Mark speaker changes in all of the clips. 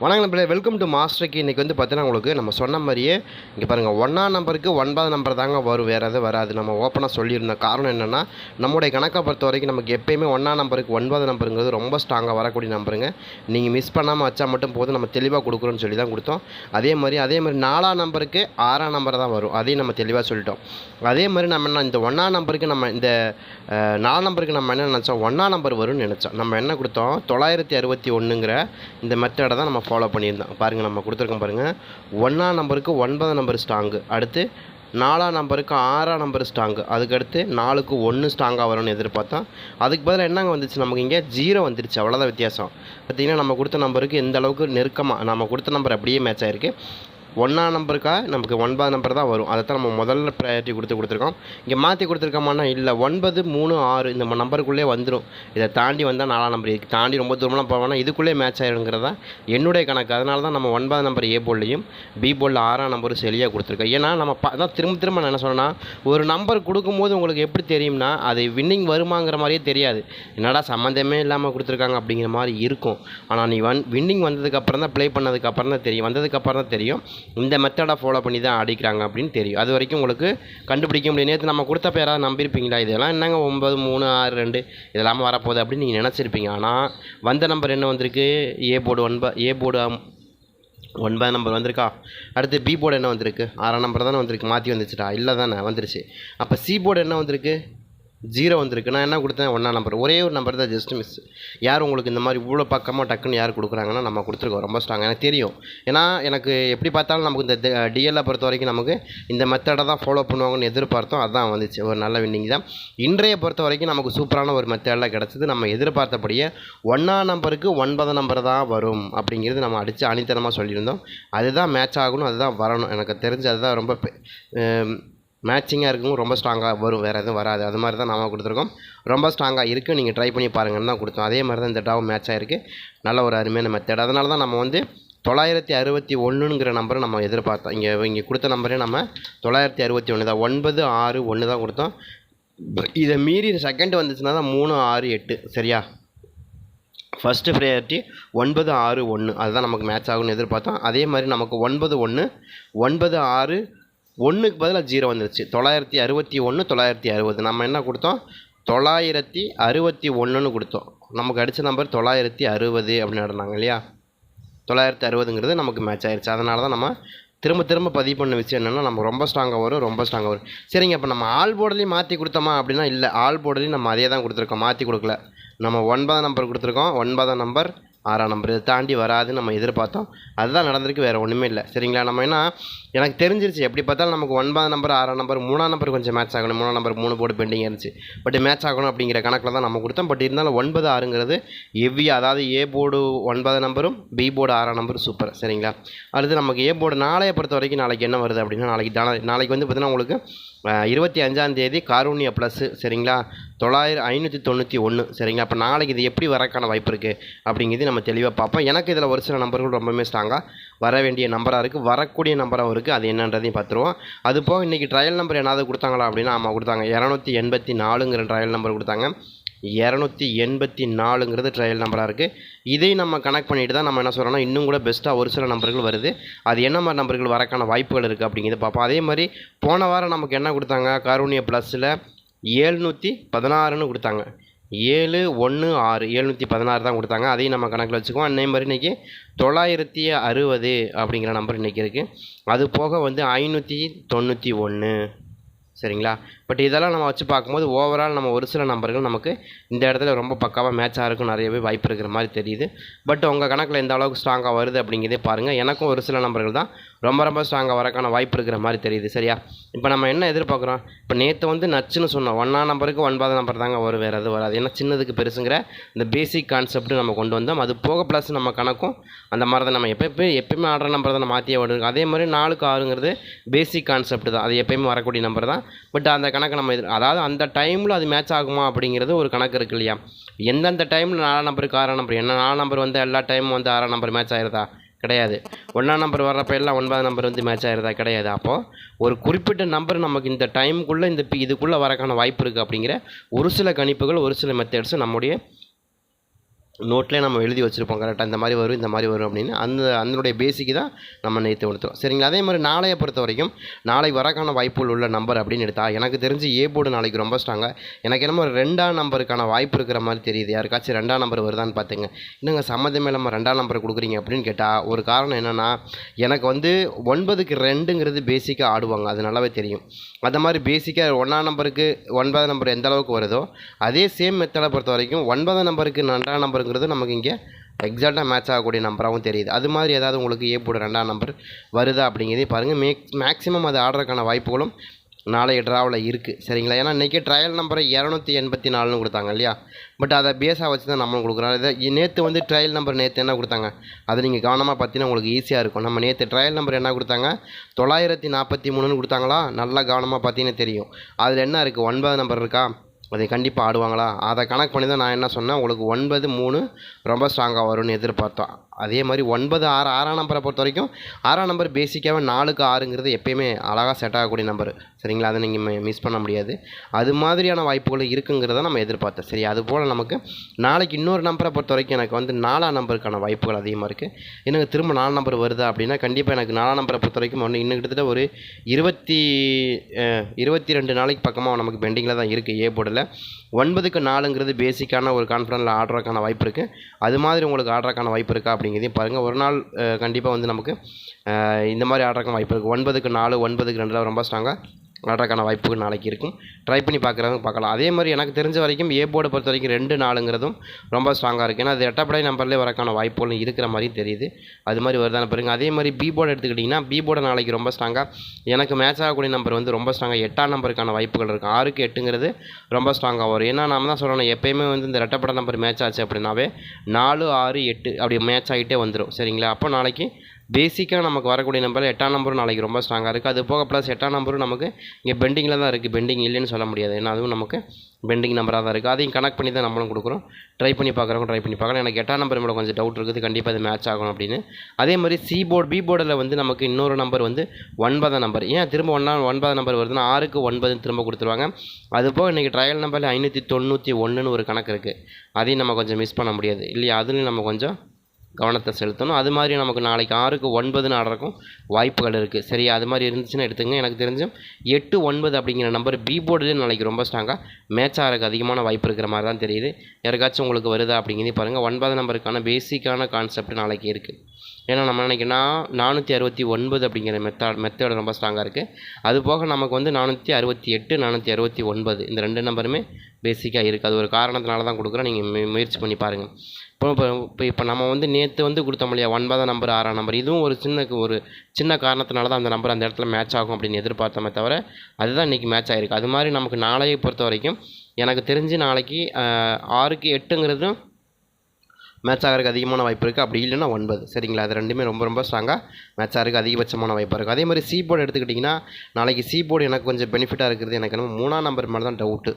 Speaker 1: வணக்கம் நம்பளே welcome to மாஸ்டருக்கு இன்றைக்கி வந்து பார்த்தீங்கன்னா உங்களுக்கு நம்ம சொன்ன மாதிரியே இங்கே பாருங்கள் ஒன்றாம் நம்பருக்கு ஒன்பது நம்பர் தாங்க வரும். வேறு எதுவும் வராது. நம்ம ஓப்பனாக சொல்லியிருந்தோம் காரணம் என்னென்னா நம்முடைய கணக்கை பொறுத்த வரைக்கும் நமக்கு எப்பயுமே ஒன்றாம் நம்பருக்கு ஒன்பது நம்பருங்கிறது ரொம்ப ஸ்ட்ராங்காக வரக்கூடிய நம்பருங்க. நீங்கள் மிஸ் பண்ணாமல் வச்சா மட்டும் போதும். நம்ம தெளிவாக கொடுக்குறோன்னு சொல்லி தான் கொடுத்தோம். அதே மாதிரி அதே மாதிரி நாலாம் நம்பருக்கு ஆறாம் நம்பர் தான் வரும். அதையும் நம்ம தெளிவாக சொல்லிட்டோம். அதே மாதிரி நம்ம என்ன இந்த ஒன்றாம் நம்பருக்கு நம்ம இந்த நாலாம் நம்பருக்கு நம்ம என்ன நினச்சோம்? ஒன்றாம் நம்பர் வரும்னு நினச்சோம். நம்ம என்ன கொடுத்தோம்? தொள்ளாயிரத்தி அறுபத்தி ஒன்றுங்கிற இந்த மெத்தடை தான் நம்ம ஃபாலோ பண்ணியிருந்தோம் பாருங்கள் நம்ம கொடுத்துருக்கோம் பாருங்கள் ஒன்றாம் நம்பருக்கு ஒன்பதாம் நம்பர் ஸ்ட்ராங்கு அடுத்து நாலாம் நம்பருக்கு ஆறாம் நம்பர் ஸ்ட்ராங்கு அதுக்கடுத்து நாலுக்கு ஒன்று ஸ்ட்ராங்காக வரும்னு எதிர்பார்த்தோம். அதுக்கு பதிலாக என்னங்க வந்துச்சு? நமக்கு இங்கே ஜீரோ வந்துருச்சு. அவ்வளோதான் வித்தியாசம். பார்த்தீங்கன்னா நம்ம கொடுத்த நம்பருக்கு எந்த அளவுக்கு நெருக்கமாக நம்ம கொடுத்த நம்பர் அப்படியே மேட்ச் ஆயிருக்கு. ஒன்றாம் நம்பருக்காக நமக்கு ஒன்பது நம்பர் தான் வரும். அதை தான் நம்ம முதல்ல ப்ரையாரிட்டி கொடுத்து கொடுத்துருக்கோம். இங்கே மாற்றி கொடுத்துருக்கோமானா இல்லை ஒன்பது மூணு ஆறு இந்த நம்பருக்குள்ளே வந்துடும் இதை தாண்டி வந்தால் நாலாம் நம்பர். இதுக்கு தாண்டி ரொம்ப தூரம்லாம் போவோம்னா இதுக்குள்ளே மேட்ச் ஆயிருங்கிறதா? என்னுடைய கணக்கு. அதனால தான் நம்ம ஒன்பது நம்பர் ஏ போல்லையும் பி போலில் ஆறாம் நம்பரும் சரியாக கொடுத்துருக்கோம். ஏன்னா நம்ம ப அதான் திரும்ப திரும்ப நான் என்ன சொன்னேன்னா ஒரு நம்பர் கொடுக்கும்போது உங்களுக்கு எப்படி தெரியும்னா அது வின்னிங் வருமாங்கிற மாதிரியே தெரியாது. என்னடா சம்மந்தமே இல்லாமல் கொடுத்துருக்காங்க அப்படிங்கிற மாதிரி இருக்கும். ஆனால் நீ வன் வின்னிங் வந்ததுக்கப்புறம் தான் ப்ளே பண்ணதுக்கப்புறம் தான் தெரியும். வந்ததுக்கப்புறம் தான் தெரியும். இந்த மெத்தடை ஃபாலோ பண்ணி தான் அடிக்கிறாங்க அப்படின்னு தெரியும். அது வரைக்கும் உங்களுக்கு கண்டுபிடிக்க முடியும். நேற்று நம்ம கொடுத்த பேராக நம்பியிருப்பீங்களா? இதெல்லாம் என்னங்க ஒம்பது மூணு ஆறு ரெண்டு? இதெல்லாமல் வரப்போகுது அப்படின்னு நீங்கள் நினச்சிருப்பீங்க. ஆனால் வந்த நம்பர் என்ன வந்திருக்கு? ஏ போர்டு ஒன்பது ஏ போர்டு ஒன்பது நம்பர் வந்திருக்கா? அடுத்து பி போர்டு என்ன வந்திருக்கு? ஆறாம் நம்பர் தானே வந்திருக்கு. மாற்றி வந்துச்சுடா. இல்லை தானே வந்துருச்சு. அப்போ சி போர்டு என்ன வந்திருக்கு? ஜீரோ வந்திருக்கு. நான் என்ன கொடுத்தேன்? ஒன்றா நம்பர் ஒரே ஒரு நம்பர் தான் ஜஸ்ட் மிஸ் யார் உங்களுக்கு இந்த மாதிரி இவ்வளோ பக்கமாக டக்குன்னு யார் கொடுக்குறாங்கன்னா நம்ம கொடுத்துருக்கோம். ரொம்ப ஸ்ட்ராங் எனக்கு தெரியும். ஏன்னா எனக்கு எப்படி பார்த்தாலும் நமக்கு இந்த டிஎல்லை பொறுத்த வரைக்கும் நமக்கு இந்த மெத்தடை தான் ஃபாலோ பண்ணுவாங்கன்னு எதிர்பார்த்தோம். அதான் வந்துச்சு. ஒரு நல்ல வின்னிங் தான். இன்றைய பொறுத்த வரைக்கும் நமக்கு சூப்பரான ஒரு மெத்தடில் கிடச்சிது நம்ம எதிர்பார்த்தபடியே ஒன்றாம் நம்பருக்கு ஒன்பது நம்பர் தான் வரும் அப்படிங்கிறது நம்ம அடித்து அணித்தனமாக சொல்லியிருந்தோம். அதுதான் மேட்ச் ஆகணும் அதுதான் வரணும். எனக்கு தெரிஞ்சு அதுதான் ரொம்ப பெ- மேட்சிங்காக இருக்கும் ரொம்ப ஸ்ட்ராங்காக வரும். வேறு எதுவும் வராது. அது மாதிரி தான் நாம் கொடுத்துருக்கோம். ரொம்ப ஸ்ட்ராங்காக இருக்குது நீங்கள் ட்ரை பண்ணி பாருங்கன்னு தான் கொடுத்தோம். அதே மாதிரி தான் இந்த டாவும் மேட்ச் ஆகிருக்கு நல்ல ஒரு அருமையான மெத்தட் அதனால தான் நம்ம வந்து தொள்ளாயிரத்தி அறுபத்தி ஒன்றுங்கிற நம்பரை நம்ம எதிர்பார்த்தோம். இங்கே இங்கே கொடுத்த நம்பரே நம்ம தொள்ளாயிரத்தி அறுபத்தி ஒன்று தான். ஒன்பது ஆறு ஒன்று தான் கொடுத்தோம். இதை மீறி செகண்ட் வந்துச்சுன்னா தான் மூணு ஆறு எட்டு. சரியா? ஃபஸ்ட்டு ப்ரையாரிட்டி ஒன்பது ஆறு ஒன்று அதுதான் நமக்கு மேட்ச் ஆகும்னு எதிர்பார்த்தோம். அதே மாதிரி நமக்கு ஒன்பது ஒன்று ஒன்பது ஆறு ஒன்றுக்கு பதிலாக ஜீரோ வந்துருச்சு. தொள்ளாயிரத்தி அறுபத்தி ஒன்று தொள்ளாயிரத்தி அறுபது. நம்ம என்ன கொடுத்தோம்? தொள்ளாயிரத்தி அறுபத்தி ஒன்றுன்னு கொடுத்தோம். நமக்கு அடித்த நம்பர் தொள்ளாயிரத்தி அறுபது அப்படின்னு நடந்தாங்க இல்லையா? தொள்ளாயிரத்தி அறுபதுங்கிறது நமக்கு மேட்ச் ஆயிடுச்சு அதனால தான் நம்ம திரும்ப திரும்ப பதிவு பண்ண விஷயம் என்னென்னா நம்ம ரொம்ப ஸ்ட்ராங்காக வரும் ரொம்ப ஸ்ட்ராங்காக வரும். சரிங்க இப்போ நம்ம ஆல் போர்டுலேயும் மாற்றி கொடுத்தோமா அப்படின்னா இல்லை. ஆல் போர்டுலேயும் நம்ம அதே தான் கொடுத்துருக்கோம். மாற்றி கொடுக்கல. நம்ம ஒன்பதாம் நம்பர் கொடுத்துருக்கோம். ஒன்பதாம் நம்பர் ஆறாம் நம்பர் இதை தாண்டி வராதுன்னு நம்ம எதிர்பார்த்தோம். அதுதான் நடந்திருக்கு வேறு ஒன்றுமே இல்லை. சரிங்களா? நம்ம என்ன எனக்கு தெரிஞ்சிருச்சு எப்படி பார்த்தாலும் நமக்கு ஒன்பதாம் நம்பர் ஆறாம் நம்பர் மூணாம் நம்பர் கொஞ்சம் மேட்ச் ஆகணும். மூணாம் நம்பர் மூணு போர்டு பெண்டிங் இருந்துச்சு பட் மேட்ச் ஆகணும் அப்படிங்கிற கணக்கில் தான் நம்ம கொடுத்தோம். பட் இருந்தாலும் ஒன்பது ஆறுங்கிறது ஹெவி அதாவது ஏ போர்டு ஒன்பது நம்பரும் பி போர்டு ஆறாம் நம்பரும் சூப்பர் சரிங்களா? அடுத்து நமக்கு ஏ போர்டு நாளைய பொறுத்த வரைக்கும் நாளைக்கு என்ன வருது அப்படின்னா நாளைக்கு நாளைக்கு வந்து பார்த்தீங்கன்னா உங்களுக்கு இருபத்தி அஞ்சாம் தேதி காரூணியா ப்ளஸ்ஸு சரிங்களா? தொள்ளாயிரம் ஐநூற்றி தொண்ணூற்றி ஒன்று சரிங்களா? அப்போ நாளைக்கு இது எப்படி வரக்கான வாய்ப்பு இருக்குது அப்படிங்கிறது நம்ம தெளிவாக பார்ப்போம். எனக்கு இதில் ஒரு சில நம்பர்கள் ரொம்பவுமே ஸ்ட்ராங்காக வர வேண்டிய நம்பராக இருக்குது வரக்கூடிய நம்பராகவும் இருக்குது அது என்னன்றதையும் பார்த்துருவோம். அது போக இன்றைக்கி ட்ரையல் நம்பர் ஏதாவது கொடுத்தாங்களா அப்படின்னா ஆமாம் கொடுத்தாங்க. இரநூத்தி எண்பத்தி நாலுங்கிற ட்ரையல் நம்பர் கொடுத்தாங்க. இரநூத்தி எண்பத்தி நாலுங்கிறது ட்ரையல் நம்பராக இருக்குது இதையும் நம்ம கனெக்ட் பண்ணிட்டு தான் நம்ம என்ன சொல்கிறோம்னா இன்னும் கூட பெஸ்ட்டாக ஒரு சில நம்பர்கள் வருது. அது என்ன மாதிரி நம்பர்கள் வரக்கான வாய்ப்புகள் இருக்குது அப்படிங்கிறத பார்ப்போம். அதே மாதிரி போன வாரம் நமக்கு என்ன கொடுத்தாங்க? கருணிய ப்ளஸில் ஏழ்நூற்றி பதினாறுன்னு கொடுத்தாங்க. ஏழு ஒன்று ஆறு ஏழ்நூற்றி பதினாறு தான் கொடுத்தாங்க. அதையும் நம்ம கணக்கில் வச்சுக்குவோம். அதே மாதிரி இன்றைக்கி தொள்ளாயிரத்தி அறுபது அப்படிங்கிற நம்பர் இன்றைக்கி இருக்குது அது போக வந்து ஐநூற்றி தொண்ணூற்றி ஒன்று சரிங்களா? பட் இதெல்லாம் நம்ம வச்சு பார்க்கும்போது ஓவரால் நம்ம ஒரு சில நம்பர்கள் நமக்கு இந்த இடத்துல ரொம்ப பக்காவாக மேட்சாக இருக்கும் நிறையவே வாய்ப்பு இருக்கிற மாதிரி தெரியுது. பட் உங்கள் கணக்கில் எந்த அளவுக்கு ஸ்ட்ராங்காக வருது அப்படிங்கிறதே பாருங்கள் எனக்கும் ஒரு சில நம்பர்கள் தான் ரொம்ப ரொம்ப ஸ்ட்ராங்காக வரக்கான வாய்ப்பு இருக்கிற மாதிரி தெரியுது. சரியா? இப்போ நம்ம என்ன எதிர்பார்க்குறோம்? இப்போ நேற்று வந்து நச்சுன்னு சொன்னோம். ஒன்றா நம்பருக்கு ஒன்பதாம் நம்பர் தாங்க வரும். வேறு எதுவும் வராது. ஏன்னா சின்னதுக்கு பெருசுங்கிற இந்த பேசிக் கான்செப்ட்டு நம்ம கொண்டு வந்தோம். அது போக ப்ளஸ் நம்ம கணக்கும் அந்த மாதிரி தான். நம்ம எப்போ எப்போ எப்பயுமே ஆடுற நம்பர் தான் மாற்றியே விடுறோம் அதே மாதிரி நாலுக்கு ஆறுங்கிறது பேசிக் கான்செப்ட் தான். அது எப்பயுமே வரக்கூடிய நம்பர் தான். பட் அந்த கணக்கு நம்ம இது அதாவது அந்த டைமில் அது மேட்ச் ஆகுமா அப்படிங்கிறது ஒரு கணக்கு இருக்கு இல்லையா? எந்தெந்த டைமில் நாலாம் நம்பருக்கு ஆறாம் நம்பர் என்ன நாலாம் நம்பர் வந்து எல்லா டைமும் வந்து ஆறாம் நம்பர் மேட்ச் ஆயிருதா? கிடையாது. ஒன்றாம் நம்பர் வர்றப்ப எல்லாம் ஒன்பதாம் நம்பர் வந்து மேட்ச் ஆயிருதா? கிடையாது. அப்போது ஒரு குறிப்பிட்ட நம்பர் நமக்கு இந்த டைமுக்குள்ளே இந்த இதுக்குள்ளே வரக்கான வாய்ப்பு இருக்குது அப்படிங்கிற ஒரு சில கணிப்புகள் ஒரு சில மெத்தட்ஸும் நம்முடைய நோட்லேயே நம்ம எழுதி வச்சுருப்போம் கரெக்டாக இந்த மாதிரி வரும் இந்த மாதிரி வரும் அப்படின்னு. அந்த அதனுடைய பேசிக்கு தான் நம்ம நேற்று கொடுத்தோம் சரிங்களா? அதே மாதிரி நாளையை பொறுத்த வரைக்கும் நாளைக்கு வரக்கான வாய்ப்புகள் உள்ள நம்பர் அப்படின்னு எடுத்தால் எனக்கு தெரிஞ்சு ஏ போர்டு நாளைக்கு ரொம்ப ஸ்ட்ராங்காக எனக்கு என்னமோ ரெண்டாம் நம்பருக்கான வாய்ப்பு இருக்கிற மாதிரி தெரியுது. யாருக்காச்சும் ரெண்டாம் நம்பர் வருதான்னு பார்த்துங்க இன்னுங்க சம்மந்தமே நம்ம ரெண்டாம் நம்பர் கொடுக்குறீங்க அப்படின்னு கேட்டால் ஒரு காரணம் என்னென்னா எனக்கு வந்து ஒன்பதுக்கு ரெண்டுங்கிறது பேசிக்காக ஆடுவாங்க. அது நல்லாவே தெரியும். அந்த மாதிரி பேசிக்காக ஒன்றாம் நம்பருக்கு ஒன்பதாம் நம்பர் எந்த அளவுக்கு வருதோ அதே சேம் மெத்தடை பொறுத்த வரைக்கும் ஒன்பதாம் நம்பருக்கு ரெண்டாம் நம்பருங்கிறது நமக்கு இங்கே எக்ஸாக்டாக மேட்ச் ஆகக்கூடிய நம்பராகவும் தெரியுது. அது மாதிரி ஏதாவது உங்களுக்கு ஏ போட ரெண்டாம் நம்பர் வருதா அப்படிங்கிறதே பாருங்கள் மேக் மேக்ஸிமம் அது ஆடுறதுக்கான வாய்ப்புகளும் நாளைய ட்ராவில் இருக்குது சரிங்களா? ஏன்னா இன்றைக்கி ட்ரையல் நம்பரை இரநூத்தி எண்பத்தி நாலுன்னு கொடுத்தாங்க இல்லையா? பட் அதை பேஸாக வச்சு தான் நம்மளும் கொடுக்குறோம். இதை நேற்று வந்து ட்ரையல் நம்பர் நேற்று என்ன கொடுத்தாங்க? அதை நீங்கள் கவனமாக பார்த்தீங்கன்னா உங்களுக்கு ஈஸியாக இருக்கும். நம்ம நேற்று ட்ரையல் நம்பர் என்ன கொடுத்தாங்க? தொள்ளாயிரத்தி நாற்பத்தி மூணுன்னு கொடுத்தாங்களா? நல்லா கவனமாக பார்த்தீங்கன்னா தெரியும். அதில் என்ன இருக்குது ஒன்பது நம்பர் இருக்கா? அதை கண்டிப்பாக ஆடுவாங்களா? அதை கணக்கு பண்ணி தான் நான் என்ன சொன்னேன் உங்களுக்கு ஒன்பது மூணு ரொம்ப ஸ்ட்ராங்காக வரும்னு எதிர்பார்த்தோம். அதே மாதிரி ஒன்பது ஆறு ஆறாம் நம்பரை பொறுத்த வரைக்கும் ஆறாம் நம்பர் பேசிக்காகவே நாலுக்கு ஆறுங்கிறது எப்பயுமே அழகாக செட் ஆகக்கூடிய நம்பர். சரிங்களா? அதை நீங்கள் மிஸ் பண்ண முடியாது. அது மாதிரியான வாய்ப்புகள் இருக்குங்கிறத நம்ம எதிர்பார்த்தோம் சரி. அதுபோல் நமக்கு நாளைக்கு இன்னொரு நம்பரை பொறுத்த வரைக்கும் எனக்கு வந்து நாலாம் நம்பருக்கான வாய்ப்புகள் அதிகமாக இருக்குது எனக்கு திரும்ப நாலு நம்பர் வருதா அப்படின்னா கண்டிப்பாக எனக்கு நாலாம் நம்பரை பொறுத்த வரைக்கும் ஒன்று இன்னும் கிட்டத்தட்ட ஒரு இருபத்தி இருபத்தி ரெண்டு நாளைக்கு பக்கமாக நமக்கு பெண்டிங்கில் தான் இருக்குது ஏ போர்டில் ஒன்பதுக்கு நாலுங்கிறது பேசிக்கான ஒரு கான்ஃபிடன்ஸில் ஆடுறதுக்கான வாய்ப்பு இருக்குது அது மாதிரி உங்களுக்கு ஆடுறதுக்கான வாய்ப்பு இருக்கா அப்படிங்கிறதையும் பாருங்கள் ஒரு நாள் கண்டிப்பாக வந்து நமக்கு இந்த மாதிரி ஆடுறதுக்கான வாய்ப்பு இருக்குது ஒன்பதுக்கு நாலு ஒன்பதுக்கு ரெண்டு ரொம்ப ஸ்ட்ராங்காக ஆடுறதுக்கான வாய்ப்புகள் நாளைக்கு இருக்கும் ட்ரை பண்ணி பார்க்குறவங்க பார்க்கலாம். அதே மாதிரி எனக்கு தெரிஞ்ச வரைக்கும் ஏ போர்டை பொறுத்த வரைக்கும் ரெண்டு நாலுங்கிறதும் ரொம்ப ஸ்ட்ராங்காக இருக்குது ஏன்னா அது எட்டப்படை நம்பர்லேயே வரக்கான வாய்ப்புகளும் இருக்கிற மாதிரி தெரியுது. அது மாதிரி வருதான பாருங்க அதே மாதிரி பி போர்டு எடுத்துக்கிட்டிங்கன்னா பி போர்டை நாளைக்கு ரொம்ப ஸ்ட்ராங்காக எனக்கு மேட்ச் ஆகக்கூடிய நம்பர் வந்து ரொம்ப ஸ்ட்ராங்காக எட்டாம் நம்பருக்கான வாய்ப்புகள் இருக்கும் ஆறுக்கு எட்டுங்கிறது ரொம்ப ஸ்ட்ராங்காக வரும். ஏன்னா நாம தான் சொல்லணும். எப்பயுமே வந்து இந்த ரெட்டப்படை நம்பர் மேட்ச் ஆச்சு அப்படின்னாவே நாலு ஆறு எட்டு அப்படி மேட்ச் ஆகிட்டே வந்துடும் சரிங்களா? அப்போ நாளைக்கு பேசிக்காக நமக்கு வரக்கூடிய நம்பர் எட்டாம் நம்பரும் நாளைக்கு ரொம்ப ஸ்ட்ராங்காக இருக்குது அது போக ப்ளஸ் எட்டாம் நம்பரும் நமக்கு இங்கே பெண்டிங்கில் தான் இருக்குது பெண்டிங் இல்லைன்னு சொல்ல முடியாது. ஏன்னா அதுவும் நமக்கு பெண்டிங் நம்பராக தான் இருக்குது அதையும் கனெக்ட் பண்ணி தான் நம்மளும் கொடுக்குறோம். ட்ரை பண்ணி பார்க்குறவங்க ட்ரை பண்ணி பார்க்கலாம். எனக்கு எட்டாம் நம்பர் மேலே கொஞ்சம் டவுட் இருக்குது. கண்டிப்பாக அது மேட்ச் ஆகணும் அப்படின்னு. அதே மாதிரி சி போர்டு பி போர்டில் வந்து நமக்கு இன்னொரு நம்பர் வந்து ஒன்பதாம் நம்பர் ஏன்? திரும்ப ஒன்றா ஒன்பதாம் நம்பர் வருதுன்னா ஆறுக்கு ஒன்பதுன்னு திரும்ப கொடுத்துருவாங்க. அது போக இன்றைக்கி ட்ரையல் நம்பரில் ஐநூற்றி தொண்ணூற்றி ஒன்றுன்னு ஒரு கணக்கு இருக்குது அதையும் நம்ம கொஞ்சம் மிஸ் பண்ண முடியாது. இல்லையா? அதுலேயும் நம்ம கொஞ்சம் கவனத்தை செலுத்தணும். அது மாதிரி நமக்கு நாளைக்கு ஆறுக்கு ஒன்பதுன்னு நடக்கும். வாய்ப்புகள் இருக்குது சரி அது மாதிரி இருந்துச்சுன்னா எடுத்துங்க எனக்கு தெரிஞ்சும் எட்டு ஒன்பது அப்படிங்கிற நம்பர் பி போர்டுலேயே நாளைக்கு ரொம்ப ஸ்ட்ராங்காக மேட்ச் ஆகிறதுக்கு அதிகமான வாய்ப்பு இருக்கிற மாதிரி தான் தெரியுது. யாருக்காச்சும் உங்களுக்கு வருதா அப்படிங்கிறதே பாருங்கள் ஒன்பது நம்பருக்கான பேசிக்கான கான்செப்ட் நாளைக்கு இருக்குது ஏன்னா நம்ம நினைக்கிறோன்னா நானூற்றி அறுபத்தி ஒன்பது அப்படிங்கிற மெத்தட் மெத்தேடு ரொம்ப ஸ்ட்ராங்காக இருக்குது அது போக நமக்கு வந்து நானூற்றி அறுபத்தி எட்டு நானூற்றி அறுபத்தி ஒன்பது இந்த ரெண்டு நம்பருமே பேசிக்காக இருக்குது அது ஒரு காரணத்தினால தான் கொடுக்குறோம் நீங்கள் முயற்சி பண்ணி பாருங்கள் இப்போ இப்போ இப்போ இப்போ நம்ம வந்து நேற்று வந்து கொடுத்தோம் இல்லையா ஒன்பதாம் நம்பர் ஆறாம் நம்பர். இதுவும் ஒரு சின்ன ஒரு சின்ன காரணத்தினால தான் அந்த நம்பர் அந்த இடத்துல மேட்ச் ஆகும் அப்படின்னு எதிர்பார்த்தோமே தவிர அதுதான் இன்றைக்கி மேட்ச் ஆகிருக்கு அது மாதிரி நமக்கு நாளையை பொறுத்த வரைக்கும் எனக்கு தெரிஞ்சு நாளைக்கு ஆறுக்கு எட்டுங்கிறதும் மேட்ச் ஆகிறதுக்கு அதிகமான வாய்ப்பு இருக்குது அப்படி இல்லைன்னா ஒன்பது. சரிங்களா? அது ரெண்டுமே ரொம்ப ரொம்ப ஸ்ட்ராங்காக மேட்ச் ஆகிறதுக்கு அதிகபட்சமான வாய்ப்பாக இருக்குது அதே மாதிரி சி போர்டு எடுத்துக்கிட்டிங்கன்னா நாளைக்கு சி போர்டு எனக்கு கொஞ்சம் பெனிஃபிட்டாக இருக்கிறது எனக்கு என்னமோ மூணாம் நம்பர் மேலே தான் டவுட்டு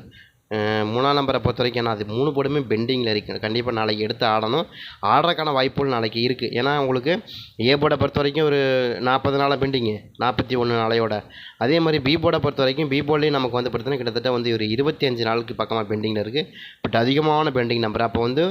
Speaker 1: மூணாம் நம்பரை பொறுத்த வரைக்கும் நான் அது மூணு போர்டுமே பெண்டிங்கில் இருக்குது கண்டிப்பாக நாளைக்கு எடுத்து ஆடணும். ஆடுறதுக்கான வாய்ப்புகள் நாளைக்கு இருக்குது ஏன்னா உங்களுக்கு ஏ போர்டை பொறுத்த வரைக்கும் ஒரு நாற்பது நாளாக பெண்டிங்கு நாற்பத்தி ஒன்று நாளையோட. அதே மாதிரி பி போர்டை பொறுத்த வரைக்கும் பி போர்ட்லேயும் நமக்கு வந்து பார்த்தீங்கன்னா கிட்டத்தட்ட வந்து ஒரு இருபத்தி அஞ்சு நாளுக்கு பக்கமாக பெண்டிங்கில் இருக்குது பட் அதிகமான பெண்டிங் நம்பர் அப்போ வந்து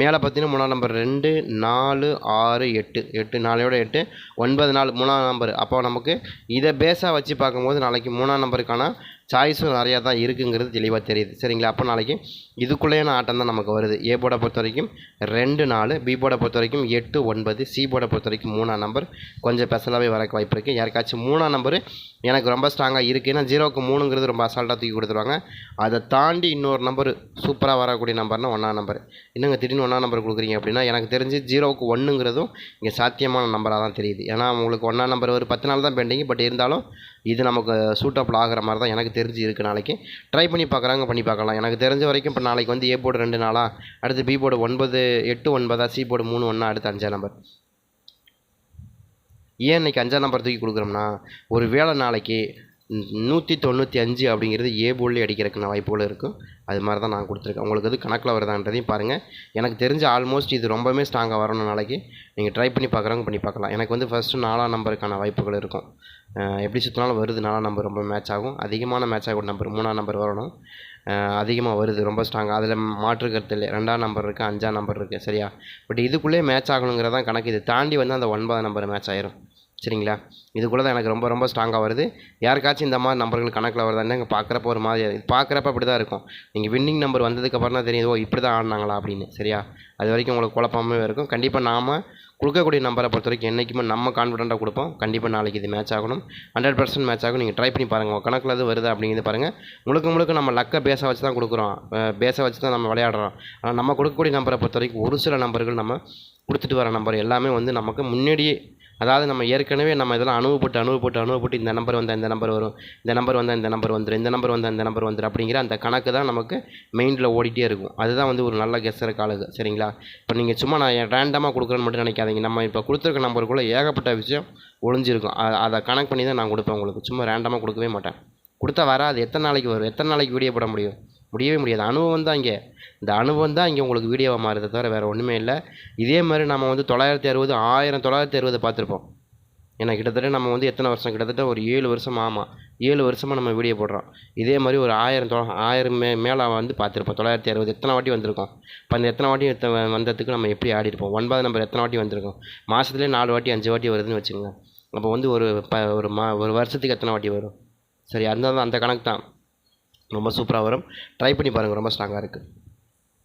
Speaker 1: மேலே பார்த்தீங்கன்னா மூணாம் நம்பர் ரெண்டு நாலு ஆறு எட்டு. எட்டு நாளையோட எட்டு ஒன்பது நாள் மூணாம் நம்பர் அப்போ நமக்கு இதை பேஸாக வச்சு பார்க்கும்போது நாளைக்கு மூணாம் நம்பருக்கான சாய்ஸும் நிறையா தான் இருக்குங்கிறது தெளிவாக தெரியுது. சரிங்களா? அப்போ நாளைக்கு இதுக்குள்ளேயான ஆட்டம் தான் நமக்கு வருது? ஏ போர்டை பொறுத்த வரைக்கும் ரெண்டு நாலு பி போர்டை பொறுத்த வரைக்கும் எட்டு ஒன்பது சி போர்டை பொறுத்த வரைக்கும் மூணாம் நம்பர். கொஞ்சம் ஸ்பெஷலாகவே வரக்கு வாய்ப்பு இருக்குது யாருக்காச்சும் மூணாம் நம்பர் எனக்கு ரொம்ப ஸ்ட்ராங்காக இருக்குது ஏன்னா ஜீரோக்கு மூணுங்கிறது ரொம்ப அசால்ட்டாக தூக்கி கொடுத்துருவாங்க. அதை தாண்டி இன்னொரு நம்பர் சூப்பராக வரக்கூடிய நம்பர்னா ஒன்றாம் நம்பர். இன்னும் திடீர்னு ஒன்றாம் நம்பர் கொடுக்குறீங்க அப்படின்னா எனக்கு தெரிஞ்சு ஜீரோவுக்கு ஒன்றுங்கிறதும் இங்கே சாத்தியமான நம்பராக தான் தெரியுது. ஏன்னா உங்களுக்கு ஒன்றாம் நம்பர் ஒரு பத்து நாள் தான் பெண்டிங் பட் இருந்தாலும் இது நமக்கு சூட்டபிள் ஆகிற மாதிரி தான் எனக்கு தெரிஞ்சு இருக்குது நாளைக்கு. ட்ரை பண்ணி பார்க்குறாங்க பண்ணி பார்க்கலாம். எனக்கு தெரிஞ்ச வரைக்கும் இப்போ நாளைக்கு வந்து ஏ போர்டு ரெண்டு நாளா? அடுத்து பி போர்டு ஒன்பது எட்டு ஒன்பதா? சி போர்டு மூணு ஒன்றா அடுத்து அஞ்சாம் நம்பர் ஏன் இன்றைக்கி அஞ்சாம் நம்பர் தூக்கி கொடுக்குறோம்னா ஒரு வேளை நாளைக்கு நூற்றி தொண்ணூற்றி அஞ்சு அப்படிங்கிறது ஏ போல்லே அடிக்கிறதுக்கான வாய்ப்புகள் இருக்கும். அது மாதிரி தான் நான் கொடுத்துருக்கேன். உங்களுக்கு அது கணக்கில் வருதான்றதையும் பாருங்கள் எனக்கு தெரிஞ்ச ஆல்மோஸ்ட் இது ரொம்பவே ஸ்ட்ராங்காக வரணும் நாளைக்கு. நீங்கள் ட்ரை பண்ணி பார்க்குறவங்க பண்ணி பார்க்கலாம். எனக்கு வந்து ஃபஸ்ட்டு நாலாம் நம்பருக்கான வாய்ப்புகள் இருக்கும். எப்படி சுற்றினாலும் வருது. நாலாம் நம்பர் ரொம்ப மேட்ச் ஆகும். அதிகமான மேட்ச் ஆகும் நம்பர் மூணாம் நம்பர் வரணும். அதிகமாக வருது. ரொம்ப ஸ்ட்ராங்காக அதில் மாற்று கருத்து இல்லை. ரெண்டாம் நம்பர் இருக்குது அஞ்சாம் நம்பர் இருக்குது சரியா? பட் இதுக்குள்ளேயே மேட்ச் ஆகணுங்கிறதான் கணக்கு. இது தாண்டி வந்து அந்த ஒன்பதாம் நம்பர் மேட்ச் ஆயிரும். சரிங்களா? இது கூட தான் எனக்கு ரொம்ப ரொம்ப ஸ்ட்ராங்காக வருது. யாருக்காச்சும் இந்த மாதிரி நம்பர்கள் கணக்கில் வருதான்னு இங்கே பார்க்குறப்ப ஒரு மாதிரி பார்க்குறப்ப அப்படி தான் இருக்கும். நீங்கள் வின்னிங் நம்பர் வந்ததுக்கப்புறம் தான் தெரியுது ஓ இப்படி தான் ஆடினாங்களா? அப்படின்னு சரியா? அது வரைக்கும் உங்களுக்கு குழப்பமே இருக்கும். கண்டிப்பாக நாம் கொடுக்கக்கூடிய நம்பரை பொறுத்த வரைக்கும் என்றைக்குமே நம்ம கான்ஃபிடண்ட்டாக கொடுப்போம். கண்டிப்பாக நாளைக்கு இது மேட்ச் ஆகணும். ஹண்ட்ரட் பர்சன்ட் மேட்ச் ஆகும். நீங்கள் ட்ரை பண்ணி பாருங்கள் உங்கள் கணக்கில் அது வருதா அப்படிங்கிறது பாருங்கள் முழுக்க முழுக்க நம்ம லக்கை பேச வச்சு தான் கொடுக்குறோம். பேச வச்சு தான் நம்ம விளையாடுறோம். ஆனால் நம்ம கொடுக்கக்கூடிய நம்பரை பொறுத்த வரைக்கும் ஒரு சில நம்பர்கள் நம்ம கொடுத்துட்டு வர நம்பர் எல்லாமே வந்து நமக்கு முன்னாடியே அதாவது நம்ம ஏற்கனவே நம்ம இதெல்லாம் அனுபவப்பட்டு அனுபவப்பட்டு அனுபவப்பட்டு இந்த நம்பர் வந்தால் இந்த நம்பர் வரும் இந்த நம்பர் வந்தால் இந்த நம்பர் வந்துடும் இந்த நம்பர் வந்தால் இந்த நம்பர் வந்துடும் அப்படிங்கிற அந்த கணக்கு தான் நமக்கு மைண்டில் ஓடிட்டே இருக்கும். அதுதான் வந்து ஒரு நல்ல கெஸ்ஸர் காலகு சரிங்களா? இப்போ நீங்கள் சும்மா நான் ரேண்டமாக கொடுக்குறேன்னு மட்டும் நினைக்காதீங்க. நம்ம இப்போ கொடுத்துருக்க நம்பருக்குள்ளே ஏகப்பட்ட விஷயம் ஒளிஞ்சிருக்கும். அதை கணக்கு பண்ணி தான் நான் கொடுப்பேன் உங்களுக்கு. சும்மா ரேண்டமாக கொடுக்கவே மாட்டேன். கொடுத்தா வராது. எத்தனை நாளைக்கு வரும்? எத்தனை நாளைக்கு வீடியோ போட முடியும்? முடியவே முடியாது. அனுபவம் தான் இங்கே. இந்த அனுபவம் தான் இங்கே உங்களுக்கு வீடியோவாக மாறுதே தவிர வேறு ஒன்றுமே இல்லை. இதே மாதிரி நம்ம வந்து தொள்ளாயிரத்தி அறுபது ஆயிரம் தொள்ளாயிரத்தி அறுபது பார்த்துருப்போம். ஏன்னா கிட்டத்தட்ட நம்ம வந்து எத்தனை வருஷம்? கிட்டத்தட்ட ஒரு ஏழு வருஷம்? ஆமாம் ஏழு வருஷமாக நம்ம வீடியோ போடுறோம். இதே மாதிரி ஒரு ஆயிரம் தொ ஆயிரம் மே மேலே வந்து பார்த்துருப்போம். தொள்ளாயிரத்தி அறுபது எத்தனை வாட்டி வந்திருக்கோம்? இப்போ அந்த எத்தனை வாட்டி வந்ததுக்கு நம்ம எப்படி ஆடிருப்போம் ஒன்பது நம்பர் எத்தனை வாட்டி வந்திருக்கோம்? மாதத்துலேயே நாலு வாட்டி அஞ்சு வாட்டி வருதுன்னு வச்சுக்கோங்க. அப்போ வந்து ஒரு ப ஒரு மா ஒரு வருஷத்துக்கு எத்தனை வாட்டி வரும்? சரி அந்த அந்த கணக்கு தான். ரொம்ப சூப்பராக வரும். ட்ரை பண்ணி பாருங்கள் ரொம்ப ஸ்ட்ராங்காக இருக்குது